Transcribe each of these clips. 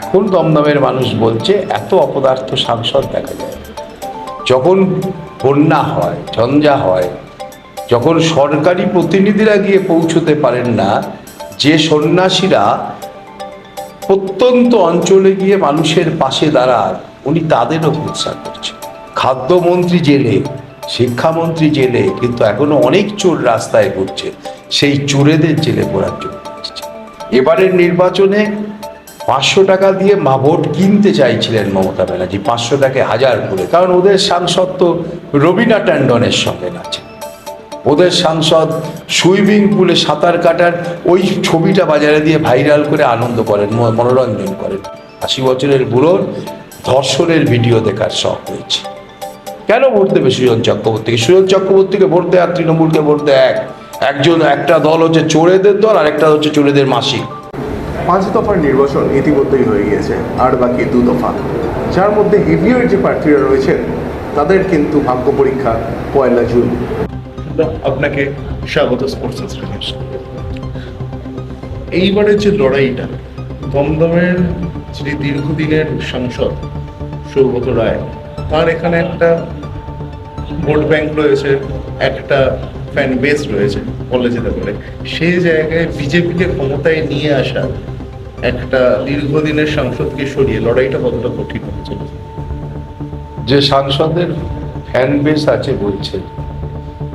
এখন দমদমের মানুষ বলছে, এত অপদার্থ সাংসদ দেখা যায়। যখন বন্যা হয়, ঝঞ্ঝা হয়, যখন সরকারি প্রতিনিধিরা গিয়ে পৌঁছতে পারেন না, যে সন্ন্যাসীরা প্রত্যন্ত অঞ্চলে গিয়ে মানুষের পাশে দাঁড়ান, উনি তাদেরও উৎসাহ করছেন খাদ্যমন্ত্রী জেলে, শিক্ষামন্ত্রী জেলে, কিন্তু এখনও অনেক চোর রাস্তায় ঘুরছে। সেই চোরেদের জেলে পড়ার জন্য এবারের নির্বাচনে পাঁচশো টাকা দিয়ে মা ভোট কিনতে চাইছিলেন মমতা ব্যানার্জি, পাঁচশো টাকা হাজার করে। কারণ ওদের সাংসদ তো রবিনা ট্যান্ডনের সঙ্গে আছে ওদের সাংসদ সুইমিং পুলে সাঁতার কাটার ওই ছবিটা বাজারে দিয়ে ভাইরাল করে আনন্দ করেন মনোরঞ্জন করেন। আশি বছরের বুড়োর ধর্ষণের ভিডিও দেখার শখ হয়েছে কেন ভোট দেবে সুজন চক্রবর্তীকে? সুজন চক্রবর্তীকে ভোট দেয় আর তৃণমূলকে ভোট দেয় এক। একজন, একটা দল হচ্ছে চোরেদের দল আর একটা হচ্ছে চোরেদের মাসিক। পাঁচ দফার নির্বাচন ইতিমধ্যেই হয়ে গিয়েছে, আর বাকি দু দফা। যার মধ্যে হেভিয়ার যে প্রার্থীরা রয়েছেন, তাদের কিন্তু ভাগ্য পরীক্ষা পয়লা জুন। আপনাকে স্বাগত স্পোর্টস এইবারের যে লড়াইটা, দমদমের যিনি দীর্ঘদিনের সাংসদ সৌগত রায়, তার এখানে একটা ভোট ব্যাংক রয়েছে, একটা ফ্যান বেস রয়েছে বলে যেতে পারে সেই জায়গায় বিজেপিকে ক্ষমতায় নিয়ে আসা একটা দীর্ঘদিনের সাংসদকে সরিয়ে লড়াইটা কতটা কঠিন হতে চলেছে যে সাংসদের ফ্যান বেস আছে বলছেন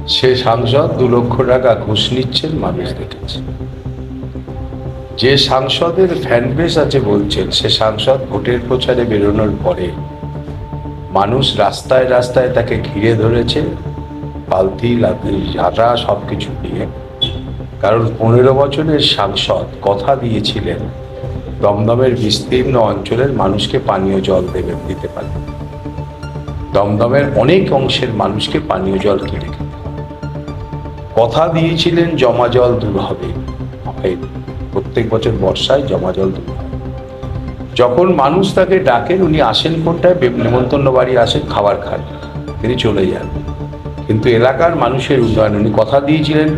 সে সাংসদ দু লক্ষ টাকা ঘুষ নিচ্ছেন মানুষ দেখেছে। যে সাংসদের ফ্যান বেস আছে বলছেন সে সাংসদ ভোটের প্রচারে বেরোনোর পরে মানুষ রাস্তায় রাস্তায় তাকে ঘিরে ধরেছে পালতি লাতি ঝাঁটা সব কিছু নিয়ে। কারণ পনেরো বছরের সাংসদ কথা দিয়েছিলেন দমদমের বিস্তীর্ণ অঞ্চলের মানুষকে পানীয় জল দেবে, দিতে পারে। দমদমের অনেক অংশের মানুষকে পানীয় জল কিনে খেতে কথা দিয়েছিলেন, জমা জল দূর হবে। প্রত্যেক বছর বর্ষায় জমা জল দূর যখন মানুষ তাকে ডাকেন, উনি আসেন কোনটায় নেমন্তন্ন বাড়ি আসেন, খাবার খান। তিনি চলে যান। কিন্তু এলাকার মানুষের উন্নয়ন উনি কথা দিয়েছিলেন,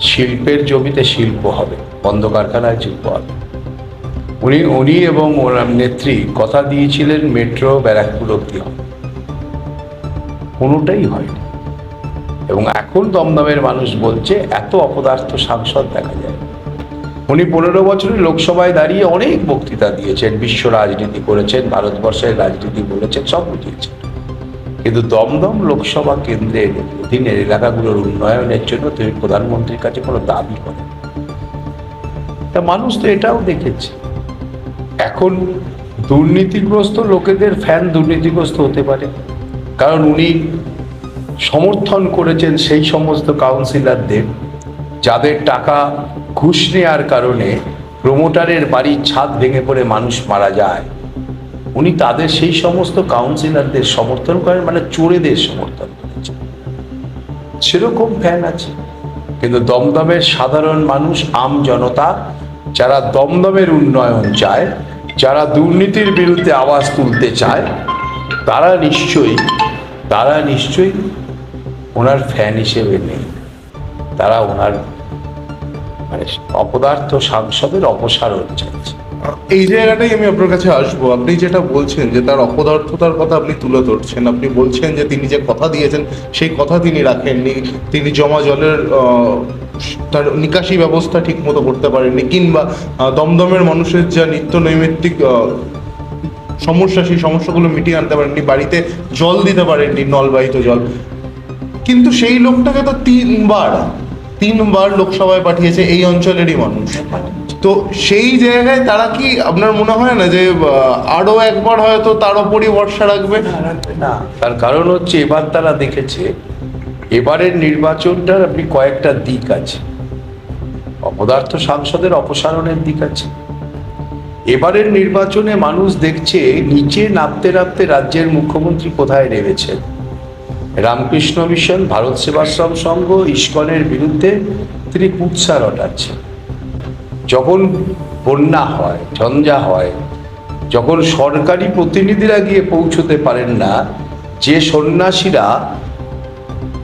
শিল্পের জমিতে শিল্প হবে, বন্ধ কারখানায় শিল্প হবে। উনি উনি এবং ওনার নেত্রী কথা দিয়েছিলেন মেট্রো ব্যারাকপুর অব্দি হবে কোনোটাই হয়নি। এবং এখন দমদমের মানুষ বলছে, এত অপদার্থ সাংসদ দেখা যায়। উনি পনেরো বছরে লোকসভায় দাঁড়িয়ে অনেক বক্তৃতা দিয়েছেন, বিশ্ব রাজনীতি করেছেন, ভারতবর্ষের রাজনীতি বলেছেন সব বুঝিয়েছেন কিন্তু দমদম লোকসভা কেন্দ্রের অধীনের এলাকাগুলোর উন্নয়নের জন্য তিনি প্রধানমন্ত্রীর কাছে কোনো দাবি করেন তা মানুষ তো এটাও দেখেছে। এখন দুর্নীতিগ্রস্ত লোকেদের ফ্যান দুর্নীতিগ্রস্ত হতে পারে। কারণ উনি সমর্থন করেছেন সেই সমস্ত কাউন্সিলরদের, যাদের টাকা ঘুষ নেওয়ার কারণে প্রমোটারের বাড়ির ছাদ ভেঙে পড়ে মানুষ মারা যায়। উনি তাদের সেই সমস্ত কাউন্সিলরদের সমর্থন করেন মানে চোরেদের সমর্থন করেছেন। সেরকম ফ্যান আছে। কিন্তু দমদমের সাধারণ মানুষ, আম জনতা যারা দমদমের উন্নয়ন চায়, যারা দুর্নীতির বিরুদ্ধে আওয়াজ তুলতে চায়, তারা নিশ্চয়ই তারা নিশ্চয়ই ওনার ফ্যান হিসেবে নেই। তারা ওনার মানে অপদার্থ সাংসদের অপসারণ চাইছে। এই জায়গাটাই আমি আপনার কাছে আসব। আপনি যেটা বলছেন যে তার অপদার্থতার কথা আপনি তুলে ধরছেন, আপনি বলছেন যে তিনি যে কথা দিয়েছেন, সেই কথা তিনি রাখেননি। তিনি জমা জলের তার নিকাশি ব্যবস্থা ঠিক মতো করতে পারেননি, কিংবা দমদমের মানুষের যা নিত্য নৈমিত্তিক সমস্যা, সেই সমস্যাগুলো মিটিয়ে আনতে পারেননি, বাড়িতে জল দিতে পারেননি, নলবাহিত জল। কিন্তু সেই লোকটাকে তো তিনবার তিনবার লোকসভায় পাঠিয়েছে এই অঞ্চলেরই মানুষ। তো সেই জায়গায় তারা কি আপনার মনে হয় না যে আহ, আরও একবার হয়তো তার ওপরই ভরসা রাখবে? না। তার কারণ হচ্ছে এবার তারা দেখেছে এবারের নির্বাচনটার আপনি কয়েকটা দিক আছে। অপদার্থ সাংসদের অপসারণের দিক আছে। এবারের নির্বাচনে মানুষ দেখছে নিচে নামতে নামতে রাজ্যের মুখ্যমন্ত্রী কোথায় নেমেছেন? রামকৃষ্ণ মিশন ভারত সেবাশ্রম সংঘ ইস্কনের বিরুদ্ধে তিনি কুৎসা রটাচ্ছেন। যখন বন্যা হয়, ঝঞ্ঝা হয়, যখন সরকারি প্রতিনিধিরা গিয়ে পৌঁছতে পারেন না, যে সন্ন্যাসীরা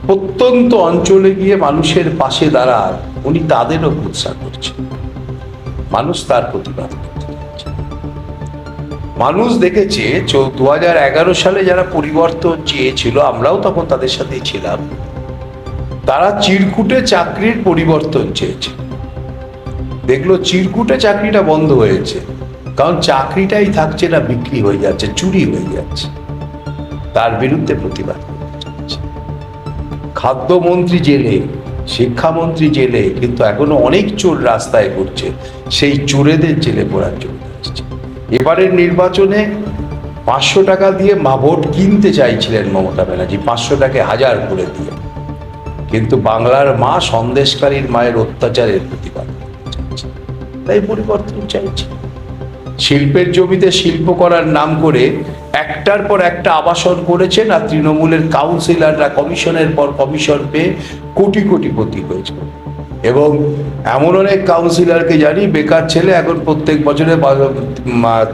প্রত্যন্ত অঞ্চলে গিয়ে মানুষের পাশে দাঁড়ান, উনি তাদেরও কুৎসা করছেন। মানুষ তার প্রতিবাদ মানুষ দেখেছে দু এগারো সালে যারা পরিবর্তন চেয়েছিল, আমরাও তখন তাদের সাথেই ছিলাম। তারা চিরকুটে চাকরির পরিবর্তন চেয়েছে। দেখল চিরকুটে চাকরিটা বন্ধ হয়েছে। কারণ চাকরিটাই থাকছে না, বিক্রি হয়ে যাচ্ছে, চুরি হয়ে যাচ্ছে। তার বিরুদ্ধে প্রতিবাদ খাদ্যমন্ত্রী জেলে, শিক্ষামন্ত্রী জেলে, কিন্তু এখনও অনেক চোর রাস্তায় ঘুরছে। সেই চোরেদের জেলে পড়ার জন্য এবারের নির্বাচনে পাঁচশো টাকা দিয়ে মা ভোট কিনতে চাইছিলেন মমতা ব্যানার্জি, পাঁচশো টাকা হাজার করে দিয়ে। কিন্তু বাংলার মা সন্দেশকারীর মায়ের অত্যাচারের প্রতিবাদ। তাই পরিবর্তন চাইছে। শিল্পের জমিতে শিল্প করার নাম করে একটার পর একটা আবাসন করেছেন আর তৃণমূলের কাউন্সিলররা কমিশনের পর কমিশন পেয়ে কোটি কোটি পতি হয়েছে এবং এমন অনেক কাউন্সিলরকে জানি বেকার ছেলে এখন প্রত্যেক বছরে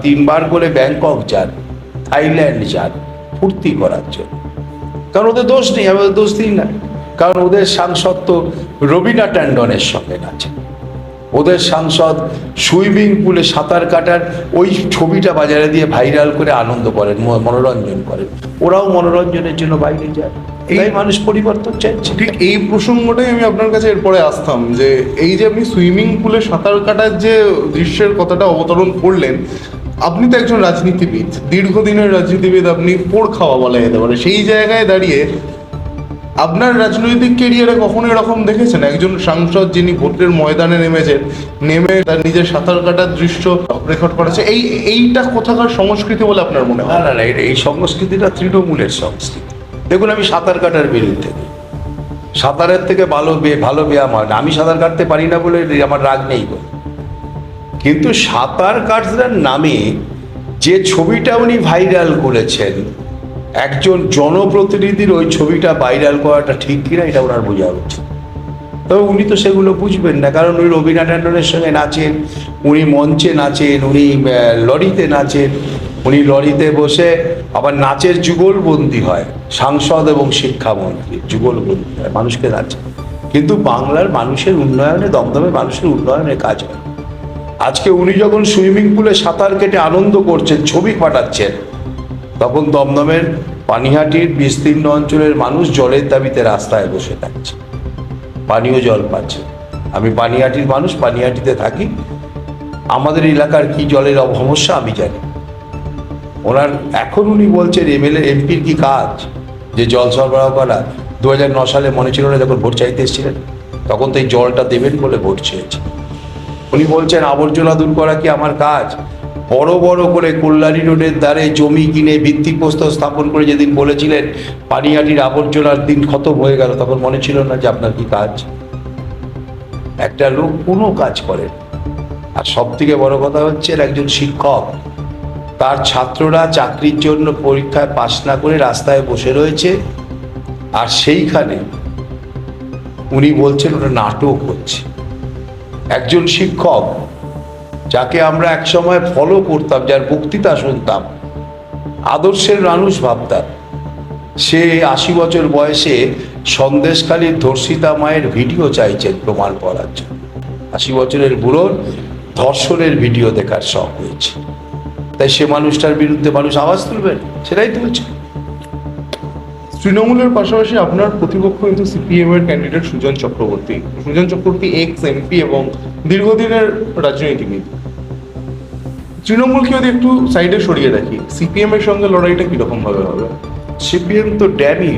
তিনবার করে ব্যাংকক যান, থাইল্যান্ড যান, ফুর্তি করার জন্য। কারণ ওদের দোষ নেই আমি দোষ দিই না। কারণ ওদের সাংসদ তো রবিনা ট্যান্ডনের সঙ্গে নাচে ওদের সাংসদ সুইমিং পুলে সাঁতার কাটার ওই ছবিটা বাজারে দিয়ে ভাইরাল করে আনন্দ করেন মনোরঞ্জন করেন। ওরাও মনোরঞ্জনের জন্য বাইরে যায়। এই মানুষ পরিবর্তন চাইছে। ঠিক এই প্রসঙ্গটাই আমি আপনার কাছে এরপরে আসতাম যে এই যে আপনি সুইমিং পুলে সাঁতার কাটার যে দৃশ্যের কথাটা অবতরণ করলেন আপনি তো একজন রাজনীতিবিদ। দীর্ঘদিনের রাজনীতিবিদ আপনি পোড় খাওয়া বলা যেতে পারে। সেই জায়গায় দাঁড়িয়ে আপনার রাজনৈতিক কেরিয়ারে কখনো এরকম দেখেছেন? একজন সাংসদ যিনি ভোটের ময়দানে নেমেছেন, নেমে তার নিজের সাঁতার কাটার দৃশ্য রেকর্ড করেছে এই, এইটা কোথাকার সংস্কৃতি বলে আপনার মনে হয়? না না এই সংস্কৃতিটা তৃণমূলের সংস্কৃতি। দেখুন, আমি সাঁতার কাটার বিরুদ্ধে। সাঁতারের থেকে ভালো ভালো ব্যায়াম হয় আমি সাঁতার কাটতে পারি না বলে আমার রাগ নেই গো। কিন্তু সাঁতার কাটার নামে যে ছবিটা উনি ভাইরাল করেছেন একজন জনপ্রতিনিধির ওই ছবিটা ভাইরাল করাটা ঠিক কিনা এটা ওনার বোঝা উচিত। তবে উনি তো সেগুলো বুঝবেন না, কারণ উনি রবীনা ট্যান্ডনের সঙ্গে নাচেন, উনি মঞ্চে নাচেন, উনি লরিতে নাচেন, উনি লরিতে বসে আবার নাচের যুগলবন্দি হয়, সাংসদ এবং শিক্ষামন্ত্রী, যুগলবন্দি হয়, মানুষকে নাচে। কিন্তু বাংলার মানুষের উন্নয়নে দমদমে মানুষের উন্নয়নে কাজ হয়। আজকে উনি যখন সুইমিং পুলে সাঁতার কেটে আনন্দ করছেন, ছবি পাঠাচ্ছেন তখন দমদমের পানিহাটির বিস্তীর্ণ অঞ্চলের মানুষ জলের দাবিতে রাস্তায় বসে থাকছে। পানীয় জল পাচ্ছে। আমি পানিহাটির মানুষ, পানিহাটিতে থাকি। আমাদের এলাকার কি জলের সমস্যা আমি জানি। ওনার, এখন উনি বলছেন এমএলএ, এমপির কি কাজ? যে জল সরবরাহ করা। দু সালে মনে ছিল না যখন ভোট চাইতে এসেছিলেন, তখন তো এই জলটা দেবেন বলে ভোট চেয়েছে। উনি বলছেন, আবর্জনা দূর করা কি আমার কাজ? বড় বড় করে কল্যাণী রোডের দ্বারে জমি কিনে ভিত্তিপ্রস্তর স্থাপন করে যেদিন বলেছিলেন, পানিহাটির আবর্জনার দিন খতম হয়ে গেল, তখন মনে ছিল না যে আপনার কি কাজ? একটা লোক কোনো কাজ করেন আর সব থেকে বড় কথা হচ্ছে একজন শিক্ষক, তার ছাত্ররা চাকরির জন্য পরীক্ষায় পাশ না করে রাস্তায় বসে রয়েছে, আর সেইখানে উনি বলছেন, ওটা নাটক হচ্ছে। একজন শিক্ষক যাকে আমরা একসময় ফলো করতাম, যার বক্তৃতা শুনতাম। আদর্শের মানুষ ভাবতাম। সে আশি বছর বয়সে সন্দেশখালীর ধর্ষিতা মায়ের ভিডিও চাইছেন প্রমাণ করার জন্য। আশি বছরের বুড়োর ধর্ষণের ভিডিও দেখার শখ হয়েছে। তাই সে মানুষটার বিরুদ্ধে মানুষ আওয়াজ তুলবেন সেটাই তুলছে তৃণমূলের পাশাপাশি আপনার প্রতিপক্ষ কিন্তু সিপিএম এর candidate Sujan Chakraborty. Sujan Chakraborty ex MP এবং দীর্ঘদিনের রাজনীতিবিদ তৃণমূলকে যদি একটু সাইডে সরিয়ে রাখি, সিপিএম এর সঙ্গে লড়াইটা কীরকম ভাবে হবে? সিপিএম তো ড্যামি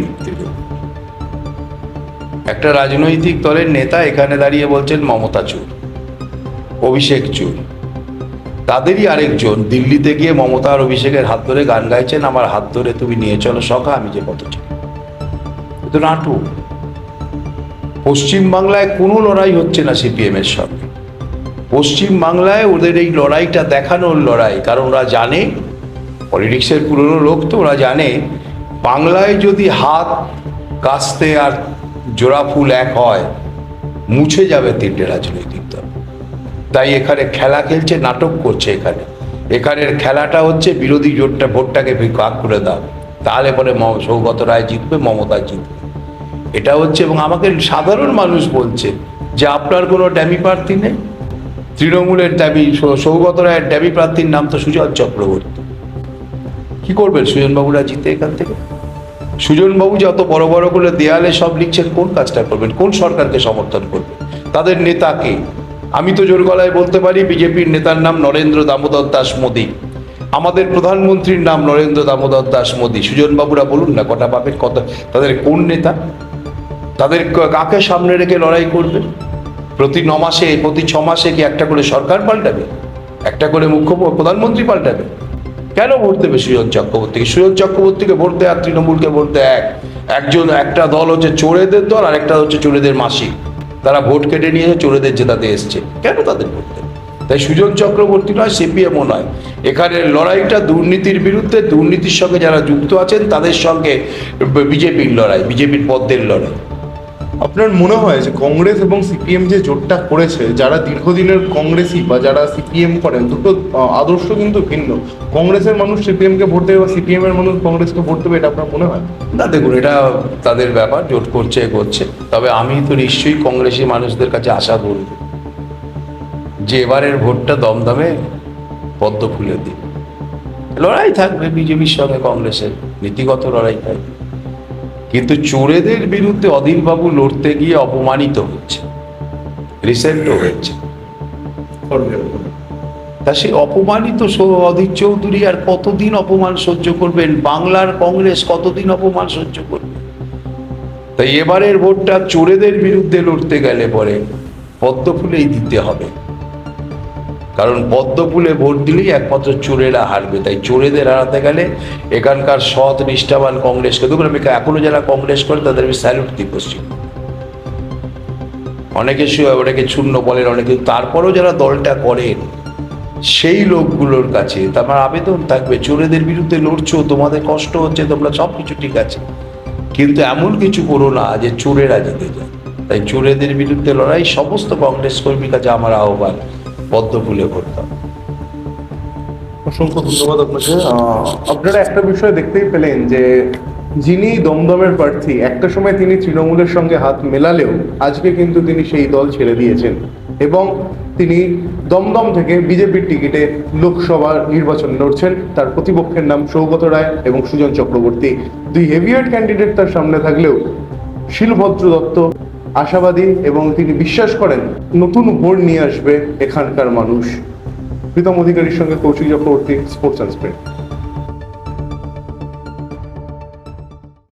একটা রাজনৈতিক দলের নেতা এখানে দাঁড়িয়ে বলছেন মমতা চুর অভিষেক চুর তাদেরই আরেকজন দিল্লিতে গিয়ে মমতা আর অভিষেকের হাত ধরে গান গাইছেন, আমার হাত ধরে তুমি নিয়ে চলো সখা, আমি যে পথ চলি। তো নাটক। পশ্চিম বাংলায় কোনো লড়াই হচ্ছে না সিপিএম এর সঙ্গে। পশ্চিম বাংলায় ওদের এই লড়াইটা দেখানোর লড়াই, কারণ ওরা জানে, পলিটিক্সের পুরনো লোক তো, ওরা জানে, বাংলায় যদি হাত কাস্তে আর জোড়া ফুল এক হয়, মুছে যাবে তিনটে রাজনৈতিক দল। তাই এখানে খেলা খেলছে, নাটক করছে এখানে। এখানের খেলাটা হচ্ছে বিরোধী জোটটা, ভোটটাকে ভাগ করে দাও। তাহলে পরে সৌগত রায় জিতবে, মমতা জিতবে। এটা হচ্ছে, এবং আমাকে সাধারণ মানুষ বলছে যে আপনার কোনো ড্যামি প্রার্থী নেই। তৃণমূলের সৌ- সৌগত রায়ের ড্যামি প্রার্থীর নাম তো সুজন চক্রবর্তী। কি করবেন? সুজনবাবুরা জিতে এখান থেকে? সুজনবাবু যত বড় বড় করে দেয়ালে সব লিখছেন, কোন কাজটা করবেন? কোন সরকারকে সমর্থন করবেন? তাদের নেতাকে আমি তো জোর গলায় বলতে পারি, বিজেপির নেতার নাম নরেন্দ্র দামোদর দাস মোদী। আমাদের প্রধানমন্ত্রীর নাম নরেন্দ্র দামোদর দাস মোদী। সুজনবাবুরা বলুন না, কটা পাবেন কত তাদের কোন নেতা? তাদের কাকে সামনে রেখে লড়াই করবে? প্রতি ন মাসে, প্রতি ছ মাসে কি একটা করে সরকার পাল্টাবে? একটা করে মুখ্য প্রধানমন্ত্রী পাল্টাবে? কেন ভোট দেবে সুজন চক্রবর্তীকে? সুজন চক্রবর্তীকে ভোট দেয় আর তৃণমূলকে ভোট দেয় এক। একজন, একটা দল হচ্ছে চোরেদের দল, আর একটা হচ্ছে চোরেদের মাসিক। তারা ভোট কেটে নিয়ে চোরেদের জেতাতে এসছে। কেন তাদের ভোট দেবে? তাই সুজন চক্রবর্তী নয়, সিপিএমও নয়। এখানে লড়াইটা দুর্নীতির বিরুদ্ধে, দুর্নীতির সঙ্গে যারা যুক্ত আছেন, তাদের সঙ্গে বিজেপির লড়াই, বিজেপির পদ্মের লড়াই। আপনার মনে হয় যে কংগ্রেস এবং সিপিএম যে জোটটা করেছে, যারা দীর্ঘদিনের কংগ্রেসই বা যারা সিপিএম করেন, দুটো আদর্শ কিন্তু ভিন্ন। কংগ্রেসের মানুষ সিপিএম কে ভোট দেবে বা সিপিএম এর মানুষ কংগ্রেসকে ভোট দেবে, এটা আপনার মনে হয়? না, দেখুন, এটা তাদের ব্যাপার, জোট করছে করছে তবে আমি তো নিশ্চয়ই কংগ্রেসি মানুষদের কাছে আশা করব যে এবারের ভোটটা দমদমে পদ্ম ফুলে দিন। লড়াই থাকবে, বিজেপির সঙ্গে কংগ্রেসের। নীতিগত লড়াই থাকবে। কিন্তু চোরেদের বিরুদ্ধে অধীরবাবু লড়তে গিয়ে অপমানিত হচ্ছে রিসেন্টও হয়েছে তা সেই অপমানিত অধীর চৌধুরী আর কতদিন অপমান সহ্য করবেন? বাংলার কংগ্রেস কতদিন অপমান সহ্য করবে? তাই এবারের ভোটটা চোরেদের বিরুদ্ধে লড়তে গেলে পরে পদ্মফুলেই দিতে হবে। কারণ পদ্ম ফুলে ভোট দিলেই একমাত্র চোরেরা হারবে, তাই চোরেদের হারাতে গেলে এখানকার সৎ, নিষ্ঠাবান কংগ্রেসকে দেখুন আমি এখনও যারা কংগ্রেস করে তাদের আমি স্যালুট দিই পশ্চিম। অনেকে ওটাকে শূন্য বলেন, অনেকে তারপরেও যারা দলটা করেন, সেই লোকগুলোর কাছে তোমার আবেদন থাকবে, চোরেদের বিরুদ্ধে লড়ছো, তোমাদের কষ্ট হচ্ছে, তোমরা সব কিছু ঠিক আছে। কিন্তু এমন কিছু করো না যে চোরেরা জিতে যায়। তাই চোরেদের বিরুদ্ধে লড়াই সমস্ত কংগ্রেস কর্মীর কাছে আমার আহ্বান। পদ্ম ফুলে ভরতাম অসংখ্য ধন্যবাদ আপনাকে। আপনারা একটা বিষয় দেখতেই পেলেন যে যিনি দমদমের প্রার্থী একটা সময় তিনি তৃণমূলের সঙ্গে হাত মেলালেও আজকে কিন্তু তিনি সেই দল ছেড়ে দিয়েছেন এবং তিনি দমদম থেকে বিজেপির টিকিটে লোকসভা নির্বাচন লড়ছেন। তার প্রতিপক্ষের নাম সৌগত রায় এবং সুজন চক্রবর্তী। দুই হেভিওয়েট ক্যান্ডিডেট তার সামনে থাকলেও শিলভদ্র দত্ত আশাবাদী এবং তিনি বিশ্বাস করেন নতুন বোর্ড নিয়ে আসবে এখানকার মানুষ। প্রীতম অধিকারীর সঙ্গে Kaushik Chakraborty sports and spread